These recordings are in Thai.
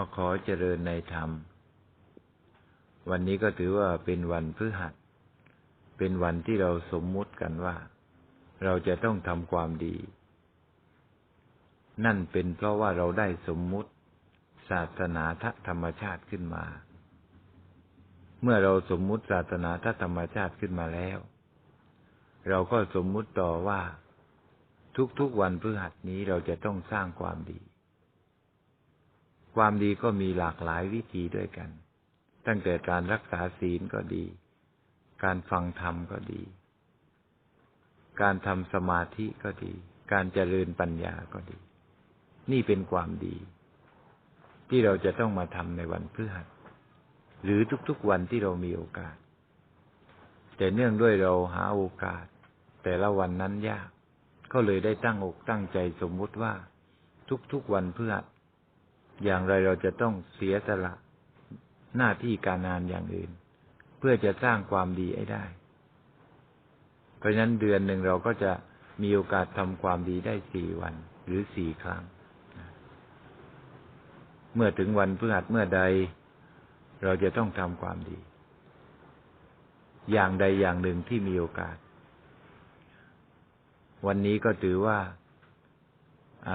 อขอเจริญในธรรม วันนี้ก็ถือว่าเป็นวันพฤหัส เป็นวันที่เราสมมุติกันว่า เราจะต้องทำความดี นั่นเป็นเพราะว่าเราได้สมมุติศาสนาทธรรมชาติขึ้นมา เมื่อเราสมมุติศาสนาทธรรมชาติขึ้นมาแล้ว เราก็สมมุติต่อว่า ทุกๆวันพฤหัสนี้เราจะต้องสร้างความดี ความดีก็มีหลากหลายวิธีด้วยกัน ตั้งแต่การรักษาศีลก็ดี การฟังธรรมก็ดี การทำสมาธิก็ดี การเจริญปัญญาก็ดี นี่เป็นความดี ที่เราจะต้องมาทำในวันพฤหัส หรือทุกๆวันที่เรามีโอกาส แต่เนื่องด้วยเราหาโอกาส แต่ละวันนั้นยาก ก็เลยได้ตั้งอกตั้งใจสมมุติว่า ทุกๆวันพฤหัส อย่างไรเราจะต้องเสียสละหน้าที่การงานอย่างอื่น เพื่อจะสร้างความดีให้ได้ เพราะฉะนั้นเดือนหนึ่งเราก็จะมีโอกาสทำความดีได้สี่วัน หรือสี่ครั้ง เมื่อถึงวันพฤหัสเมื่อใด เราจะต้องทำความดี อย่างใดอย่างหนึ่งที่มีโอกาส วันนี้ก็ถือว่า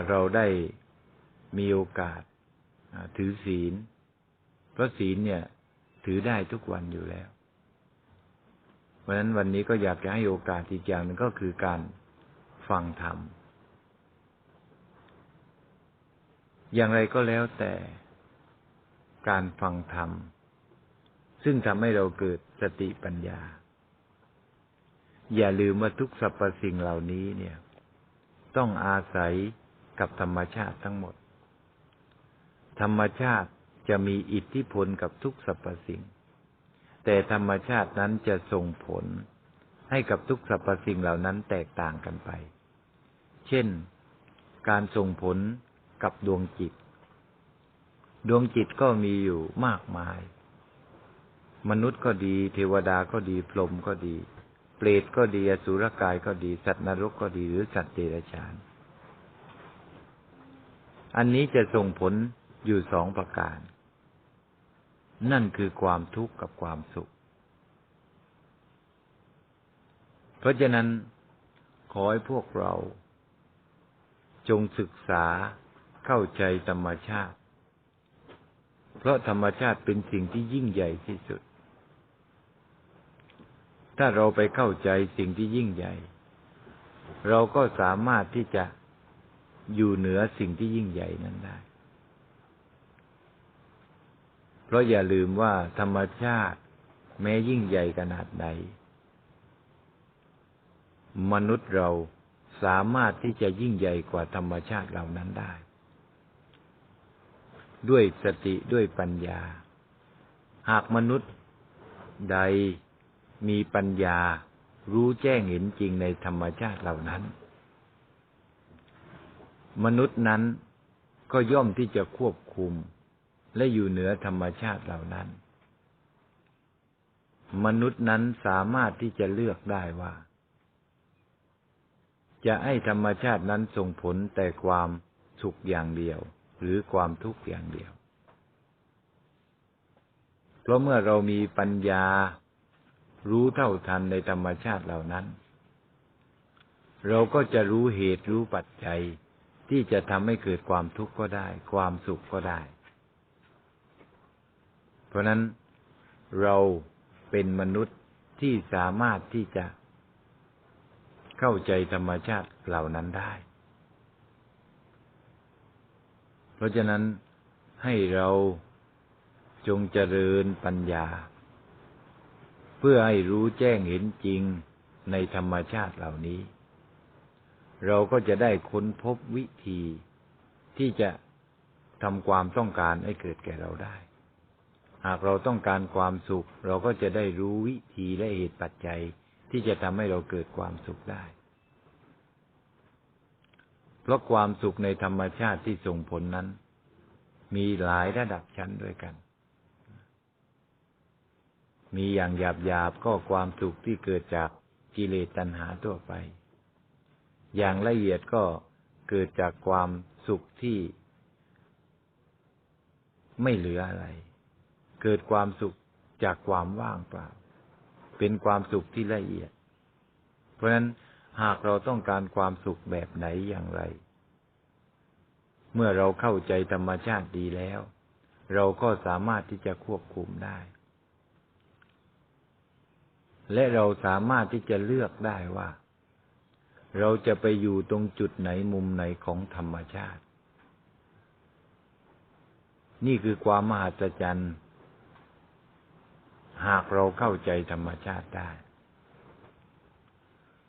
เราได้มีโอกาส ถือศีล เพราะศีลเนี่ย ถือได้ทุกวันอยู่แล้ว เพราะฉะนั้นวันนี้ก็อยากจะให้โอกาสอีกอย่างหนึ่งก็คือการฟังธรรม อย่างไรก็แล้วแต่การฟังธรรม ซึ่งทำให้เราเกิดสติปัญญา อย่าลืมว่าทุกสรรพสิ่งเหล่านี้เนี่ย ต้องอาศัยกับธรรมชาติทั้งหมด ธรรมชาติจะมีอิทธิพลกับทุกสรรพสิ่ง แต่ธรรมชาตินั้นจะส่งผลให้กับทุกสรรพสิ่งเหล่านั้นแตกต่างกันไป เช่น การส่งผลกับดวงจิต ดวงจิตก็มีอยู่มากมาย มนุษย์ก็ดี เทวดาก็ดี พรหมก็ดี เปรตก็ดี อสุรกายก็ดี สัตว์นรกก็ดี หรือสัตว์เดรัจฉาน อันนี้จะส่งผล อยู่สองประการ นั่นคือความทุกข์กับความสุข เพราะฉะนั้น ขอให้พวกเรา จงศึกษาเข้าใจธรรมชาติ เพราะธรรมชาติเป็นสิ่งที่ยิ่งใหญ่ที่สุด ถ้าเราไปเข้าใจสิ่งที่ยิ่งใหญ่ เราก็สามารถที่จะอยู่เหนือสิ่งที่ยิ่งใหญ่นั้นได้ เพราะอย่าลืมว่าธรรมชาติ แม้ยิ่งใหญ่ขนาดใด มนุษย์เราสามารถที่จะยิ่งใหญ่กว่าธรรมชาติเหล่านั้นได้ ด้วยสติด้วยปัญญา หากมนุษย์ใดมีปัญญารู้แจ้งเห็นจริงในธรรมชาติเหล่านั้น มนุษย์นั้นก็ย่อมที่จะควบคุม และอยู่เหนือธรรมชาติเหล่านั้น มนุษย์นั้นสามารถที่จะเลือกได้ว่า จะให้ธรรมชาตินั้นส่งผลแต่ความสุขอย่างเดียว หรือความทุกข์อย่างเดียว เพราะเมื่อเรามีปัญญารู้เท่าทันในธรรมชาติเหล่านั้น เราก็จะรู้เหตุรู้ปัจจัยที่จะทำให้เกิดความทุกข์ก็ได้ ความสุขก็ได้ เพราะนั้นเราเป็นมนุษย์ที่สามารถที่จะเข้าใจธรรมชาติเหล่านั้นได้ เพราะฉะนั้นให้เราจงเจริญปัญญา เพื่อให้รู้แจ้งเห็นจริงในธรรมชาติเหล่านี้ เราก็จะได้ค้นพบวิธีที่จะทำความต้องการให้เกิดแก่เราได้ หากเราต้องการความสุข เราก็จะได้รู้วิธีและเหตุปัจจัย ที่จะทำให้เราเกิดความสุขได้ เพราะความสุขในธรรมชาติที่ส่งผลนั้น มีหลายระดับชั้นด้วยกัน มีอย่างหยาบหยาบก็ความสุขที่เกิดจากกิเลสตัณหาทั่วไป อย่างละเอียดก็เกิดจากความสุขที่ไม่เหลืออะไร กิดความสุขจากความว่างเปล่า เป็นความสุขที่ละเอียด เพราะฉะนั้นหากเราต้องการความสุขแบบไหนอย่างไร เมื่อเราเข้าใจธรรมชาติดีแล้ว เราก็สามารถที่จะควบคุมได้ และเราสามารถที่จะเลือกได้ว่า เราจะไปอยู่ตรงจุดไหนมุมไหนของธรรมชาติ นี่คือความมหัศจรรย์ หากเราเข้าใจธรรมชาติได้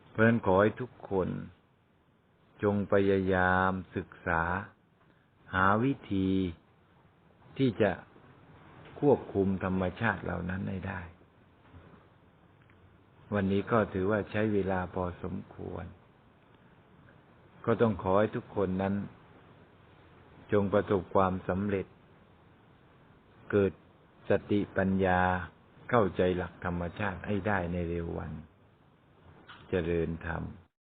เพราะนั้นขอให้ทุกคน จงพยายามศึกษา หาวิธีที่จะควบคุมธรรมชาติเหล่านั้นให้ได้ วันนี้ก็ถือว่าใช้เวลาพอสมควร ก็ต้องขอให้ทุกคนนั้น จงประสบความสำเร็จ เกิดสติปัญญา เข้าใจหลักธรรมชาติให้ได้ในเร็ววัน เจริญธรรม